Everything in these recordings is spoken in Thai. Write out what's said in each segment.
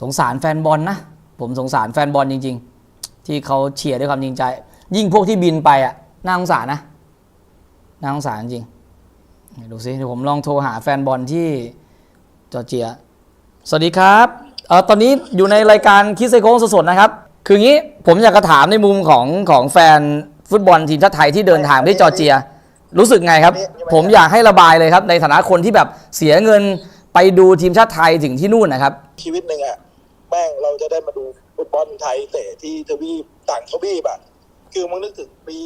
สงสารแฟนบอลนะ ผมสงสารแฟนบอลจริง ๆ ที่เขาเชียร์ด้วยความจริงใจ ยิ่งพวกที่บินไปอะน่าสงสารนะน่าสงสารจริงดูสิเดี๋ยวผมลองโทรหาแฟนบอลที่จอร์เจีย สวัสดีครับเออตอนนี้อยู่ในรายการคิดไซโค้งสดๆนะครับ คืองี้ผมอยากจะถามในมุมของของแฟนฟุตบอลทีมชาติไทยที่เดินทางไปที่จอร์เจีย รู้สึกไงครับ ผมอยากให้ระบายเลยครับ ในฐานะคนที่แบบเสียเงินไปดูทีมชาติไทยถึงที่นู่นนะครับ ชีวิตหนึ่งอะ แม่งเราจะได้มาดูฟุตบอลไทยเตะที่ทวีปต่างทวีปอะคือมึงนึกถึงปี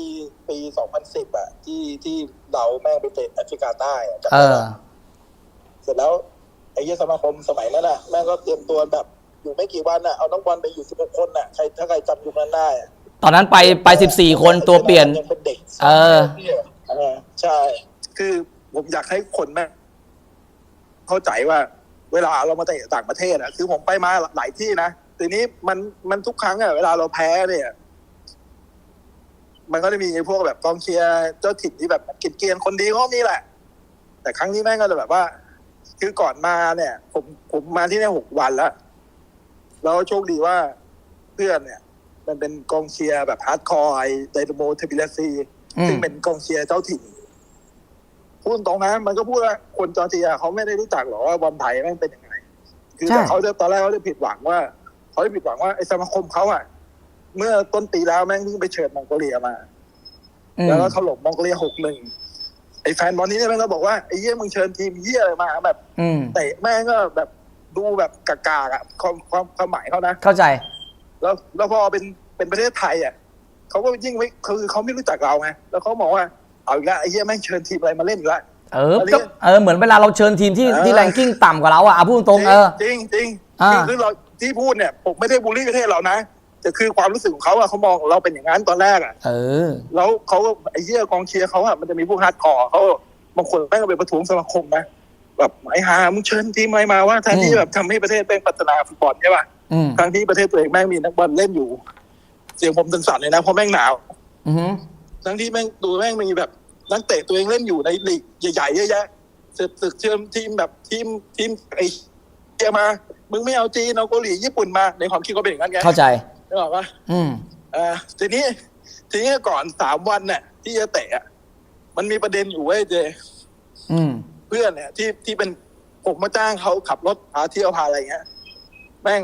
ปี2010อะที่ที่เราแม่งไปเตะแอฟริกาใต้อะจำเอได้อปะเสร็จแล้วไอ้เหี้ยสมาคมสมัยนั้นอะแม่งก็เตรียมตัวแบบอยู่ไม่กี่วันอะเอานักบอลไปอยู่16คนอะใครถ้าใครจำยุคนั้นได้อะตอนนั้นไปไปสิบสี่คนตัวเปลี่ยนยังเป็นเด็กเออเออใช่ คือผมอยากให้คนแม่งเข้าใจว่า เวลาเรามาเตะต่างประเทศอะคือผมไปมาหลายที่นะทีนี้มันมันทุกครั้งอะเวลาเราแพ้เนี่ย มันก็จะมีพวกแบบกองเชียร์เจ้าถิ่นที่แบบเกลียนๆคนดีเขามีแหละ แต่ครั้งนี้แม่งก็จะแบบว่า คือก่อนมาเนี่ย ผมผมมาที่นี่หกวันแล้วแล้วโชคดีว่าเพื่อนเนี่ย มันเป็นกองเชียร์แบบฮาร์ดคอร์ไอไดโนโมเทบิเลซีอืมซึ่งเป็นกองเชียร์เจ้าถิ่น พูดตรงนะมันก็พูดว่าคนจอร์เจียเขาไม่ได้รู้จักหรอกว่าบอลไทยแม่งเป็นยังไง คือใช่แต่เขาจะตอนแรกเขาจะผิดหวังว่าเขาจะผิดหวังว่าไอ้สมาคมเขาอะเมื่อต้นปีแล้วแม่งเพิ่งไปเชิญมองโกเลียมาอืมแล้วก็ถล่มมองโกเลียหกหนึ่งไอ้แฟนบอลนี้เนี่ยแม่งก็บอกว่าไอ้เยี่ยมึงเชิญทีมเยี่ยอะไรมาแบบอืมเตะแม่งก็แบบดูแบบกากาๆอะความความความหมายเขานะ เข้าใจ แล้วแล้วพอเป็นเป็นประเทศไทยอะเขาก็ยิ่งไม่คือเขาไม่รู้จักเราไงแล้วเขามองว่า เอาอีกแล้วไอ้เหี้ยแม่งเชิญทีมอะไรมาเล่นอีกแล้ว เอออันนี้ ก็เออเหมือนเวลาเราเชิญทีมที่เออที่แรงกิ้งต่ำกว่าเราอะเอาพูดตรงๆเออ จริงจริงอ่า คือคือเราที่พูดเนี่ยผมไม่ได้บูลลี่ประเทศเรานะแต่คือความรู้สึกของเขาอะเขามองเราเป็นอย่างนั้นตอนแรกอะเออ แล้วเขาก็ไอ้เหี้ยกองเชียร์เขาอะมันจะมีพวกฮาร์ดคอร์เขาบางคนแม่งก็ไปประท้วงสมาคมนะแบบไอ้ฮามึงเชิญทีมอะไรมาว่าแทนที่อืม แบบทำให้ประเทศแม่งพัฒนาฟุตบอลใช่ป่ะอืมทั้งที่ประเทศตัวเองแม่งมีนักบอลเล่นอยู่ เสียงผมสั่นๆเลยนะเพราะแม่งหนาว อือหือทั้งที่แม่งดูแม่งมีแบบ นักเตะตัวเองเล่นอยู่ในลีกใหญ่ๆเยอะแยะเสือกศึกเชื่อมทีมแบบทีมทีมไอ้เจียมา มึงไม่เอาจีนเอาเกาหลีญี่ปุ่นมา ในความคิดเขาเป็นอย่างนั้นไงเข้าใจนึกออกปะอืมอ่าทีนี้ทีนี้ก่อนสามวันเนี่ยที่จะเตะอะมันมีประเด็นอยู่เว้ยเจอืมเพื่อนเนี่ยที่ที่เป็นผมมาจ้างเขาขับรถพาเที่ยวพาอะไรเงี้ยแม่ง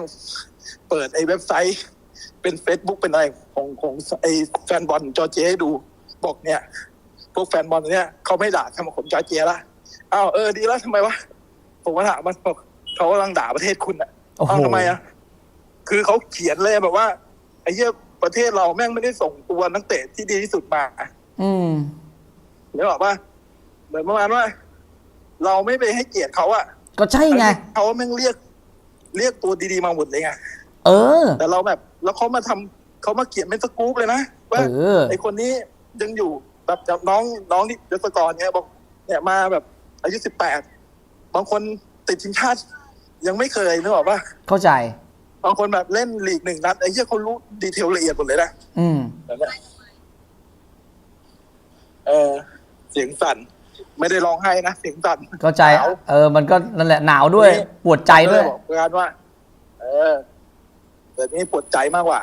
เปิดไอ้เว็บไซต์เป็นเฟซบุ๊กเป็นอะไรของของไอ้แฟนบอลจอร์เจียให้ดูบอกเนี่ย พวกแฟนบอลเนี่ยเขาไม่ด่าสมาคมจอร์เจียละอ้าวเออดีแล้วทำไมวะผมก็ถามมันบอกเขากำลังด่าประเทศคุณอะโอ้โห อ้าวทำไมอะคือเขาเขียนเลยแบบว่าไอ้เหี้ยประเทศเราแม่งไม่ได้ส่งตัวนักเตะที่ดีที่สุดมา อืมเดี๋ยวบอกว่าเหมือนประมาณว่า เราไม่ไปให้เกียรติเขาอะก็ใช่ไง เขาแม่งเรียก เรียกตัวดีๆมาหมดเลยไงเออ แต่เราแบบ แล้วเขามาทำเขามาเขียนเป็นสกู๊ปเลยนะว่าเออ ไอคนนี้ยังอยู่ แบบแบบน้องน้องที่ยศกรเนี่ยบอกเนี่ยมาแบบ อายุสิบแปดบางคนติดทีมชาติ ยังไม่เคยนึกออกปะเข้าใจ บางคนแบบเล่นลีกหนึ่งนัดไอ้เหี้ยเขารู้ดีเทลละเอียดหมดเลยนะอืมแบบเนี้ยเออเสียงสั่น ไม่ได้ร้องไห้นะเสียงสั่น เข้าใจ หนาว เออ มันก็นั่นแหละหนาวด้วยนี่ปวดใจด้วยบอกเพื่อนว่า เออแต่นี่ปวดใจมากกว่า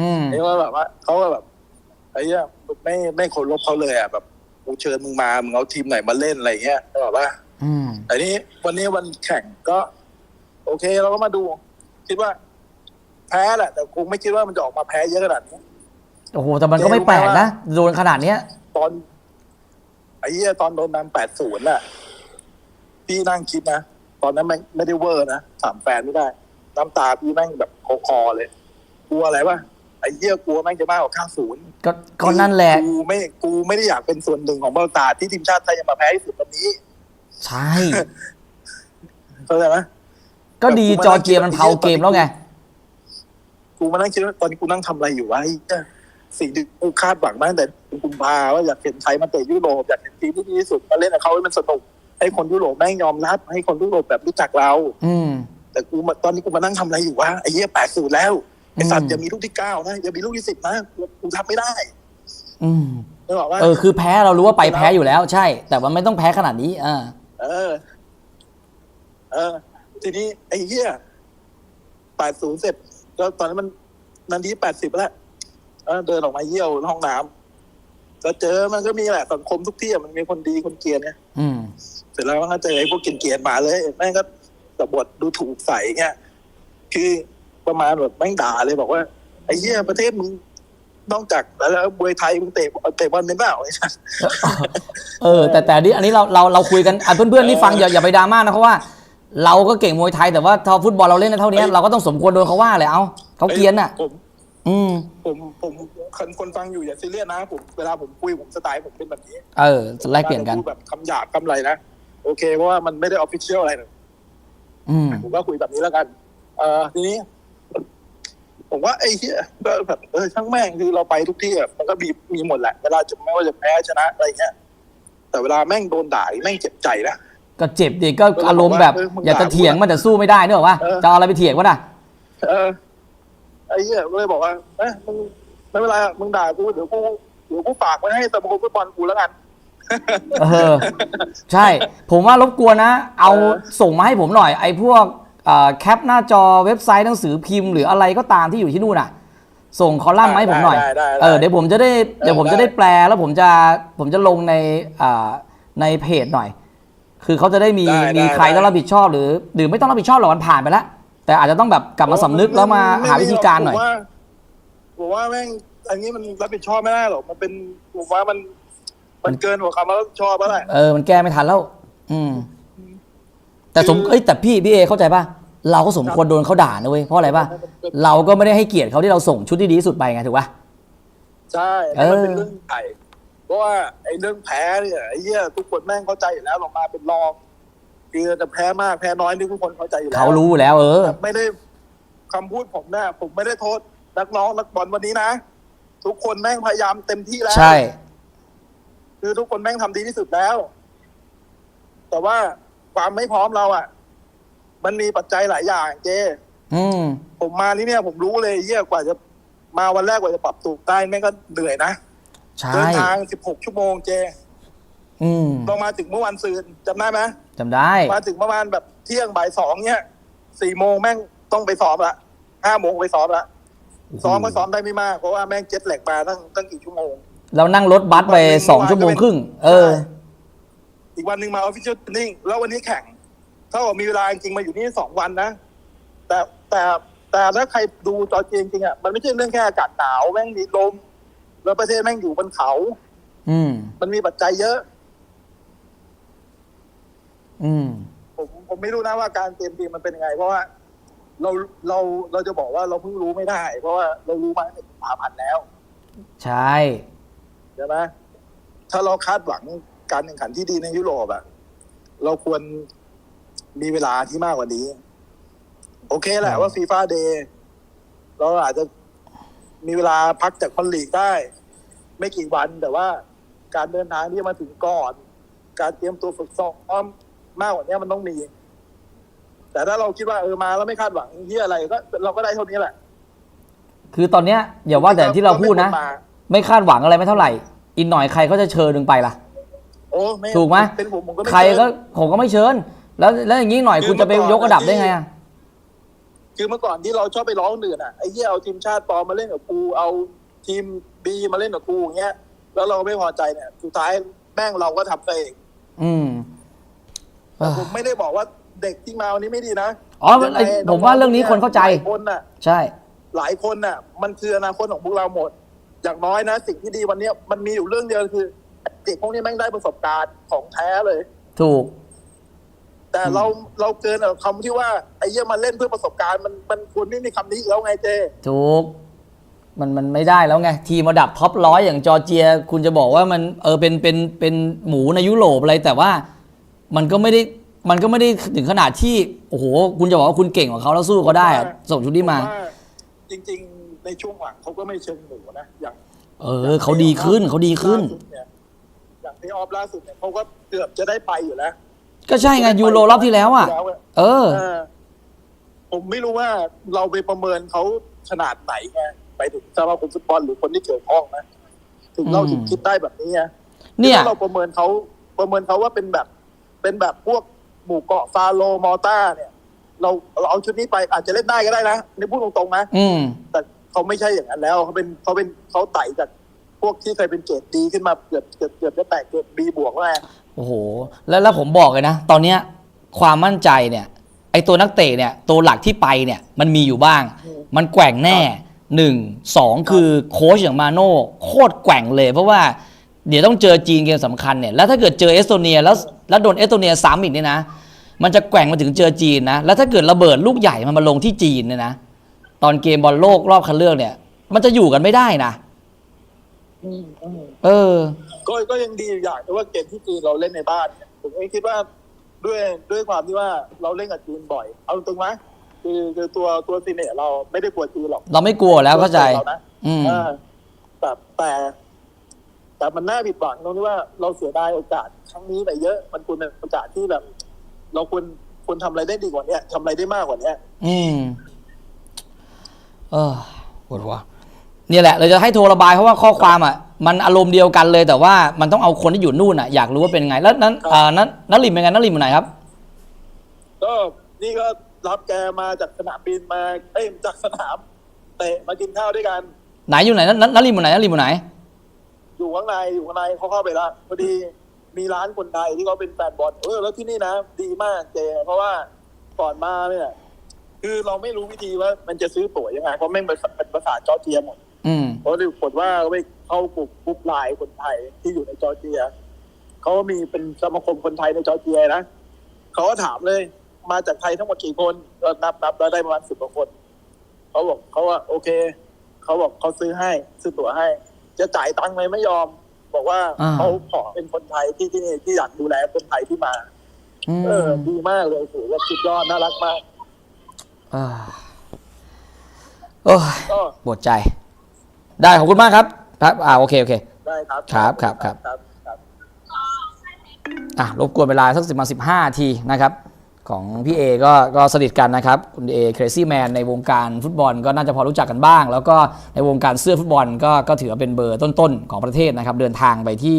อืม นี่ว่าแบบว่าเขาก็แบบไอ้เนี้ยไม่ไม่เคารพเขาเลยอะแบบกูเชิญมึงมามึงเอาทีมไหนมาเล่นอะไรเงี้ยแบบว่าอืมแต่นี้วันนี้วันแข่งก็ โอเคเราก็มาดู คิดว่า แพ้แหละ แต่คงไม่คิดว่ามันจะออกมาแพ้เยอะขนาดนี้โอ้โหแต่มันก็ไม่แปลกนะโดนขนาดเนี้ย ตอนไอ้เหี้ยตอนโดนนำแปดศูนย์น่ะพี่นั่งคิดนะตอนนั้นแม่งไม่ได้เวอร์นะถามแฟนไม่ได้ น้ำตาพี่แม่งแบบคอคอเลย กลัวอะไรวะ ไอ้เหี้ยกลัวแม่งจะมากกว่าเก้าศูนย์ก็ก็นั่นแหละ กูไม่กูไม่ได้อยากเป็นส่วนหนึ่งของบอลตาที่ทีมชาติไทยจะมาแพ้ที่สุดวันนี้ใช่ เข้าใจไหมก็ดีจอร์เจียมันเผาเกมแล้วไง กูมานั่งคิดว่าตอนนี้กูนั่งทำอะไรอยู่วะไอ้เหี้ยสิ่งที่กูคาดหวังมาตั้งแต่กุมภาว่าอยากเห็นไทยมาเตะยุโรปอยากเห็นทีมที่ดีที่สุดมาเล่นกับเขาให้มันสนุกให้คนยุโรปแม่งยอมรับ ให้คนยุโรปแบบรู้จักเรา อืม แต่กูมาตอนนี้กูมานั่งทำอะไรอยู่วะไอ้เหี้ยแปดศูนย์แล้ว ไอ้สัตอืว์มอย่ามีลูกที่เก้านะอย่ามีลูกที่สิบนะกูกูทำไม่ได้อืมนึกออกว่าเออคือแพ้เรารู้ว่าไปแพ้อยู่แล้ว ใช่ แต่ว่าไม่ต้องแพ้ขนาดนี้อ่าเออ เออ ทีนี้ไอ้เหี้ยแปดศูนย์เสร็จก็ตอนนั้นมันนาทีแปดสิบแล้วเออเดินออกมาเยี่ยวห้องน้ำก็เจอมันก็มีแหละสังคมทุกที่อะมันมีคนดีคนเกลียดเนี่ยอืมเสร็จแล้วมันก็เจอไอ้พวกเกลียดๆมาเลยแม่งก็กบฏดูถูกใส่เงี้ย คือ ประมาณแบบแม่งด่าเลยบอกว่าไอ้เหี้ยประเทศมึงนอกจากแล้วมวยไทยมึงเตะเตะบอลเป็นเปล่าไอ้สัสเออ แต่แต่อันนี้อันนี้เราเราเราคุยกันอะเพื่อนๆที่ฟังอย่าอย่าไปดราม่านะเพราะว่า เราก็เก่งมวยไทยแต่ว่าทอฟุตบอลเราเล่นได้เท่านี้เอ้ยเราก็ต้องสมควรโดนเขาว่าเลยเอาเขาเกรียนอะผมอืมผมผมคนคนฟังอยู่อย่าซีเรียสนะผมเวลาผมคุยผมสไตล์ผมเป็นแบบนี้ เออแลกเปลี่ยนกันพูดแบบคำหยาบคำอะไรนะโอเคเพราะว่ามันไม่ได้ออฟฟิเชียลอะไรนะอืมผมก็คุยแบบนี้แล้วกัน เออทีนี้ ผมว่าไอ้เหี้ยก็แบบเออช่างแม่งคือเราไปทุกที่อะมันก็มีมีหมดแหละเวลาจะไม่ว่าจะแพ้ชนะอะไรเงี้ยแต่เวลาแม่งโดนด่านี่แม่งเจ็บใจนะ ก็เจ็บดิก็อารมณ์แบบเออมึงด่าอยากจะเถียงมันแต่สู้ไม่ได้เนกอะว่าเออจะเอาอะไรไปเถียงวะน่ะเออไอ้เหี้ยก็เลยบอกว่าเอ้ยมึงไม่เป็นไรอะมึงด่ากูเดี๋ยวกูเดี๋ยวกูฝากไว้ให้สมาคมฟุตบอลกูแล้วกันเออ ใช่ ผมว่ารบกวนนะ เอาเออส่งมาให้ผมหน่อย ไอ้พวกเอ่อ แคปหน้าจอเว็บไซต์หนังสือพิมพ์หรืออะไรก็ตามที่อยู่ที่นู่นอะ ส่งคอลัมน์มาให้ผมหน่อยได้ได้ได้เออเดี๋ยวผมจะได้เดี๋ยวผมจะได้แปลแล้วผมจะผมจะลงในอ่าในเพจหน่อย คือเขาจะได้มีได้ได้มีใครต้องรับผิดชอบหรือหรือไม่ต้องรับผิดชอบหรอกมันผ่านไปแล้ว แต่อาจจะต้องแบบกลับมาสำนึกแล้วมาหาวิธีการหน่อยผมว่าผมว่าแม่งอันนี้มันรับผิดชอบไม่ได้หรอกมันเป็นผมว่ามัน มันเกินกว่าคำว่ารับผิดชอบแล้วแหละเออมันแก้ไม่ทันแล้ว อืม แต่สมคือเอ้ยแต่พี่พี่เอเข้าใจป่ะ เราก็สมควรโดนเขาด่านะเว้ยเพราะอะไรป่ะเราก็ไม่ได้ให้เกียรติเขาที่เราส่งชุดที่ดีที่สุดไปไงถูกป่ะใช่เออมันเป็นเรื่องใหญ่เพราะว่าไอ้เรื่องแพ้เนี่ยไอ้เหี้ยทุกคนแม่งเข้าใจอยู่แล้วลงมาเป็นรองคือจะแพ้มากแพ้น้อยนี่ทุกคนเข้าใจอยู่แล้วเขารู้แล้ว เออ ไม่ได้คำพูดผมนะผมไม่ได้โทษนักน้องนักบอลวันนี้นะทุกคนแม่งพยายามเต็มที่แล้วใช่ คือทุกคนแม่งทำดีที่สุดแล้ว แต่ว่าความไม่พร้อมเราอะ มันมีปัจจัยหลายอย่างเจอืมผมมาที่เนี่ยผมรู้เลยเยี่ยกว่าจะมาวันแรกกว่าจะปรับตัวได้แม่งก็เหนื่อยนะใช่เดินทาง16ชั่วโมงเจอืมเรามาถึงเมื่อวันซืนจำได้ไหมจำได้ มาถึงประมาณแบบเที่ยงบ่ายสองเนี่ยสี่โมงแม่งต้องไปซ้อมละห้าโมงไปซ้อมละซ้อมก็ซ้อมได้ไม่มากเพราะว่าแม่งเจ็ตแหลกมาตั้งตั้งกี่ชั่วโมงเรานั่งรถบัสไปวันหนึ่งสองชั่วโมงครึ่ง เออ อีกวันหนึ่งมาออฟฟิเชียลนิ่งแล้ววันนี้แข่ง เท่ากับมีเวลาจริงๆมาอยู่นี่สองวันนะ แต่แต่แต่ถ้าใครดูจอจริงจริงๆอะมันไม่ใช่เรื่องแค่อากาศหนาวแม่งมีลม แล้วประเทศแม่งอยู่บนเขา อืม มันมีปัจจัยเยอะ อืม ผมผมไม่รู้นะว่าการเตรียมทีมมันเป็นยังไง เพราะว่า เราเราเราจะบอกว่าเราเพิ่งรู้ไม่ได้ เพราะว่าเรารู้มาตั้งแต่สามพันแล้ว ใช่ใช่ไหมถ้าเราคาดหวังการแข่งขันที่ดีในยุโรปอะเราควร มีเวลาที่มากกว่านี้ โอเคแหละว่าฟีฟ่าเดย์เราอาจจะมีเวลาพักจากบอลลีกได้ ไม่กี่วันแต่ว่า การเดินทางที่จะมาถึงก่อน การเตรียมตัวฝึกซ้อมมากกว่านี้มันต้องมี แต่ถ้าเราคิดว่าเออมาแล้วไม่คาดหวังที่อะไรก็เราก็ได้เท่านี้แหละ คือตอนเนี้ยอย่าว่าแต่ที่เราพูดนะก็ไม่ควรมาไม่คาดหวังอะไรไม่เท่าไหร่ อีกหน่อยใครเขาจะเชิญดึงไปล่ะ โอ้ไม่ถูกไหมเป็นผมผมก็ไม่ใครก็เชิญผมก็ไม่เชิญ แล้วแล้วอย่างนี้หน่อยคือคุณจะไปเมื่อก่อนยกระดับได้ที่ไงอะคือเมื่อก่อนที่เราชอบไปร้องคนอื่นอะไอ้เหี้ยเอาทีมชาติปลอมมาเล่นกับกูเอาทีมบีมาเล่นกับกูอย่างเงี้ยแล้วเราไม่พอใจเนี่ยสุดท้ายแม่งเราก็ทำตัวเองอืมเอแต่อผมไม่ได้บอกว่าเด็กที่มาวันนี้ไม่ดีนะอ๋อยังไงผมว่าเรื่องนี้คนเข้าใจ หลายคนน่ะ ใช่ หลายคนน่ะ มันคืออนาคตของพวกเราหมด อย่างน้อยนะ สิ่งที่ดีวันเนี้ยมันมีอยู่เรื่องเดียวคือเด็กพวกนี้แม่งได้ประสบการณ์ของแท้เลย ถูก แต่เราเราเกินกับคำที่ว่าไอ้เหี้ยมาเล่นเพื่อประสบการณ์มันมันควรไม่มีคำนี้อีกแล้วไงเจถูกมันมันไม่ได้แล้วไง ทีมระดับท็อปร้อยอย่างจอร์เจีย คุณจะบอกว่ามันเออเป็นเป็นเป็นหมูในยุโรปอะไรแต่ว่ามันก็ไม่ได้มันก็ไม่ได้ถึงขนาดที่โอ้โห คุณจะบอกว่าคุณเก่งกว่าเขาแล้วสู้เขาได้อะส่งชุดนี้มาผว่จริง ๆ ในช่วงหลังเขาก็ไม่เชิงหมูนะอย่าง เออเขาดีขึ้นเขาดีขึ้นล่าสุดเยอย่างที่ออฟล่าสุดเนี่ยเขาก็เกือบจะได้ไปอยู่แล้ว ก็ใช่ไงยูโรรอบที่แล้วอะแล้วอะเออเออ ผมไม่รู้ว่าเราไปประเมินเขาขนาดไหนไงไปถึงสมาคมฟุตบอลหรือคนที่เกี่ยวข้องนะถึงเราอืมถึงคิดได้แบบนี้ไงเนี่ยถ้าเราประเมินเขาประเมินเขาว่าเป็นแบบ เป็นแบบพวกหมู่เกาะฟาโลมอลต้า เนี่ย เราเราเอาชุดนี้ไปอาจจะเล่นได้ก็ได้นะในพูดตรงๆนะอืมแต่เขาไม่ใช่อย่างนั้นแล้วเขาเป็นเขาเป็นเขาไต่จากพวกที่เคยเป็นเกรดดีขึ้นมาเกือบเกือบเกือบจะแตะเกรดบีบวกแล้วไง โอ้โห แล้วแล้วผมบอกเลยนะ ตอนเนี้ยความมั่นใจเนี่ย ไอตัวนักเตะเนี่ย ตัวหลักที่ไปเนี่ย มันมีอยู่บ้าง มันแกว่งแน่หนึ่งสองคือโค้ชอย่างมาโน่โคตรแกว่งเลย เพราะว่าเดี๋ยวต้องเจอจีนเกมสำคัญเนี่ย แล้วถ้าเกิดเจอเอสโตเนีย แล้วแล้วโดนเอสโตเนียซ้ำอีกเนี่ยนะ มันจะแกว่งมาถึงเจอจีนนะ แล้วถ้าเกิดระเบิดลูกใหญ่มันมาลงที่จีนเนี่ยนะ ตอนเกมบอลโลกรอบคัดเลือกเนี่ย มันจะอยู่กันไม่ได้นะ เออ ก็ก็ยังดีอยู่อย่างแต่ว่าเกมที่จีนเราเล่นในบ้านเนี่ยผมเองคิดว่าด้วยด้วยความที่ว่าเราเล่นกับจีนบ่อย เอาตรงไหมคือคือตัวตัวซีเนียร์เราไม่ได้กลัวจีนหรอกเราไม่กลัวแล้วเข้าใจรนะอืมเออแต่แต่แต่มันน่าผิดหวังตรงที่ว่าเราเสียดายโอกาสครั้งนี้ไปเยอะ มันควรเป็นโอกาสที่แบบ เราควรควรทำอะไรได้ดีกว่าเนี้ยทำอะไรได้มากกว่าเนี้ยอืม เออปวดหัวเนี่ยแหละ เราจะให้โทรระบายเพราะว่าข้อความอะ มันอารมณ์เดียวกันเลยแต่ว่ามันต้องเอาคนที่อยู่นู่นอะอยากรู้ว่าเป็นไง แล้วนั้นอ่านั้นนักลิมเป็นไงนักลิมอยู่ไหนครับ ก็นี่ก็รับแกมาจากสนามบินมาเอ้ยจากสนามเตะมากินข้าวด้วยกัน ไหนอยู่ไหนนักนักลิมอยู่ไหนนักลิมอยู่ไหน อยู่ข้างในอยู่ข้างในเขาเข้าไปแล้วพอดีมีร้านคนไทยที่เขาเป็นแฟนบอลเออแล้วที่นี่นะดีมากเจ เพราะว่าก่อนมาเนี่ยคือเราไม่รู้วิธีว่ามันจะซื้อตั๋วยังไงเพราะแม่งเป็นเป็นภาษาจอร์เจียหมดอืม เพราะดูผลว่าไปเข้ากลุ่มกรุ๊ปไลน์คนไทยที่อยู่ในจอร์เจียเขาก็มีเป็นสมาคมคนไทยในจอร์เจียนะเขาก็ถามเลย มาจากไทยทั้งหมดกี่คนก็นับนับแล้วได้ประมาณสิบกว่าคนเขาบอกเขาว่า โอเคเขาบอกเขาซื้อให้ ซื้อตั๋วให้ จะจ่ายตังค์ไหมไม่ยอม บอกว่าอ่าเขาขอเป็นคนไทยที่ที่นี่ที่อยากดูแลคนไทยที่มาอืมเออดีมากเลยถือว่าสุดยอดน่ารักมากอ่าโอ้ยก็ปวดใจ ได้ขอบคุณมากครับครับอ่าโอเคโอเค ได้ครับครับครับครับครับ ครับ อะรบกวนเวลาสักสิบมาสิบห้าทีนะครับ ของพี่เอก็ก็สนิทกันนะครับ คุณเอเครซี่แมนในวงการฟุตบอลก็น่าจะพอรู้จักกันบ้าง แล้วก็ในวงการเสื้อฟุตบอลก็ก็ถือว่าเป็นเบอร์ต้นๆ ของประเทศนะครับ เดินทางไปที่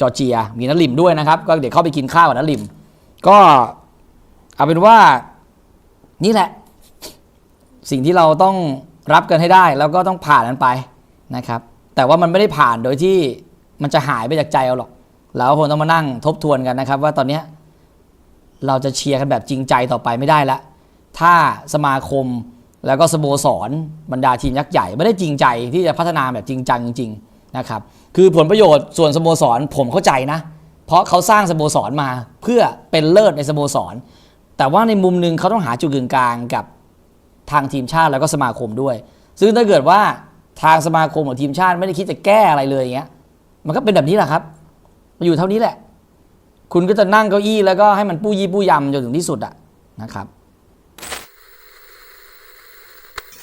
จอร์เจีย มีนัลิมด้วยนะครับ ก็เดี๋ยวเข้าไปกินข้าวกับนัลิม ก็เอาเป็นว่านี่แหละ สิ่งที่เราต้องรับกันให้ได้แล้วก็ต้องผ่านมันไป นะครับแต่ว่ามันไม่ได้ผ่านโดยที่มันจะหายไปจากใจเราหรอก แล้วคงต้องมานั่งทบทวนกันนะครับ ว่าตอนเนี้ยเราจะเชียร์กันแบบจริงใจต่อไปไม่ได้ละถ้าสมาคมแล้วก็สโมสรบรรดาทีมยักษ์ใหญ่ ไม่ได้จริงใจที่จะพัฒนาแบบจริงจังจริงๆนะครับคือผลประโยชน์ส่วนสโมสรผมเข้าใจนะ เพราะเขาสร้างสโมสรมาเพื่อเป็นเลิศในสโมสร แต่ว่าในมุมหนึ่งเขาต้องหาจุดกึ่งกลางกับทางทีมชาติแล้วก็สมาคมด้วย ซึ่งถ้าเกิดว่า ทางสมาคมหรือทีมชาติไม่ได้คิดจะแก้อะไรเลยอย่างเงี้ย มันก็เป็นแบบนี้แหละครับมาอยู่เท่านี้แหละ คุณก็จะนั่งเก้าอี้แล้วก็ให้มันปู้ยี่ปู้ยำจนถึงที่สุดอะนะครับ